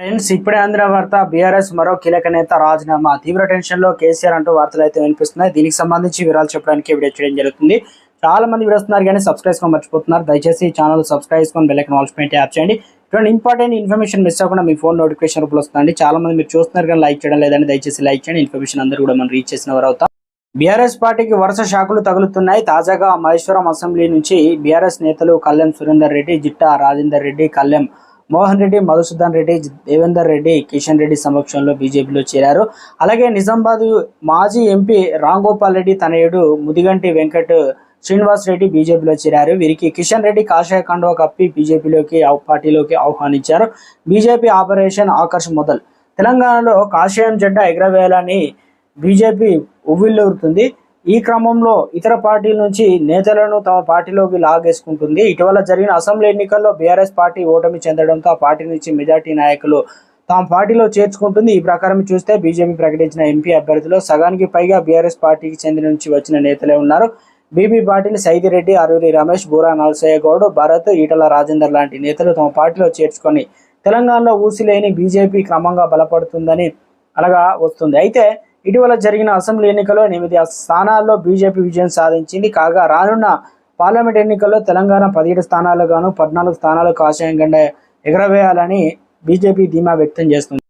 Friends ఇప్పుడే ఆంధ్ర వార్త BRS మరో కీలక నేత రాజీనామా. తీవ్ర టెన్షన్లో కేసీఆర్ అంటూ వార్తలు అయితే వినిపిస్తున్నాయి. దీనికి సంబంధించి వివరాలు చెప్పడానికి వీడియో చేయడం జరుగుతుంది. చాలా మంది విడుస్తున్నారు కానీ సబ్స్క్రైబ్ చేసుకొని మర్చిపోతున్నారు. దయచేసి ఛానల్ సబ్స్క్రైబ్ చేసుకొని బెల్లైకన్ ఆల్స్ యాప్ చేయండి. ఇటువంటి ఇంపార్టెంట్ ఇన్ఫర్మేషన్ మిస్ అవ్వకుండా మీ ఫోన్ నోటిఫికేషన్ రూపంలో వస్తుందండి. చాలా మంది మీరు చూస్తున్నారు కానీ లైక్ చేయడం లేదని దయచేసి లైక్ చేయండి. ఇన్ఫర్మేషన్ అందరూ కూడా మనం రీచ్ చేసిన వారు అవుతాం బీఆర్ఎస్ పార్టీకి వరుస షాకులు తగులుతున్నాయి. తాజాగా మహేశ్వరం అసెంబ్లీ నుంచి బీఆర్ఎస్ నేతలు కళ్యాణ్ సురేందర్ రెడ్డి జిట్టా రాజేందర్ రెడ్డి కళ్యాణ్ మోహన్ రెడ్డి మధుసూదన్ రెడ్డి దేవేందర్ రెడ్డి కిషన్ రెడ్డి సమక్షంలో బీజేపీలో చేరారు. అలాగే నిజామాబాద్ మాజీ ఎంపీ రాంగోపాల్ రెడ్డి తనయుడు ముదిగంటి వెంకట్ శ్రీనివాస్ రెడ్డి బీజేపీలో చేరారు. వీరికి కిషన్ రెడ్డి కాషాయ కండువా కప్పి బీజేపీలోకి పార్టీలోకి ఆహ్వానించారు. బీజేపీ ఆపరేషన్ ఆకర్ష్ మొదల్. తెలంగాణలో కాషాయం జెండా ఎగరవేయాలని బీజేపీ ఉవ్విల్లూరుతుంది ఈ క్రమంలో ఇతర పార్టీల నుంచి నేతలను తమ పార్టీలోకి లాగేసుకుంటుంది. ఇటీవల జరిగిన అసెంబ్లీ ఎన్నికల్లో బీఆర్ఎస్ పార్టీ ఓటమి చెందడంతో ఆ పార్టీ నుంచి మెజార్టీ నాయకులు తమ పార్టీలో చేర్చుకుంటుంది. ఈ ప్రకారం చూస్తే బీజేపీ ప్రకటించిన ఎంపీ అభ్యర్థిలో సగానికి పైగా బీఆర్ఎస్ పార్టీకి చెందిన నుంచి వచ్చిన నేతలే ఉన్నారు. బీబీ పాటిల్ సైదిరెడ్డి అరూరి రమేష్ బూరా నరసయ్య గౌడ్ భరత్ ఈటల రాజేందర్ లాంటి నేతలు తమ పార్టీలో చేర్చుకొని తెలంగాణలో ఊసిలేని బీజేపీ క్రమంగా బలపడుతుందని అలాగా వస్తుంది. అయితే ఇటీవల జరిగిన అసెంబ్లీ ఎన్నికల్లో ఎనిమిది స్థానాల్లో బీజేపీ విజయం సాధించింది. కాగా రానున్న పార్లమెంట్ ఎన్నికల్లో తెలంగాణ పదిహేడు స్థానాలు గాను పద్నాలుగు స్థానాలు కాషాయం గండ ఎగరవేయాలని బీజేపీ ధీమా వ్యక్తం చేస్తుంది.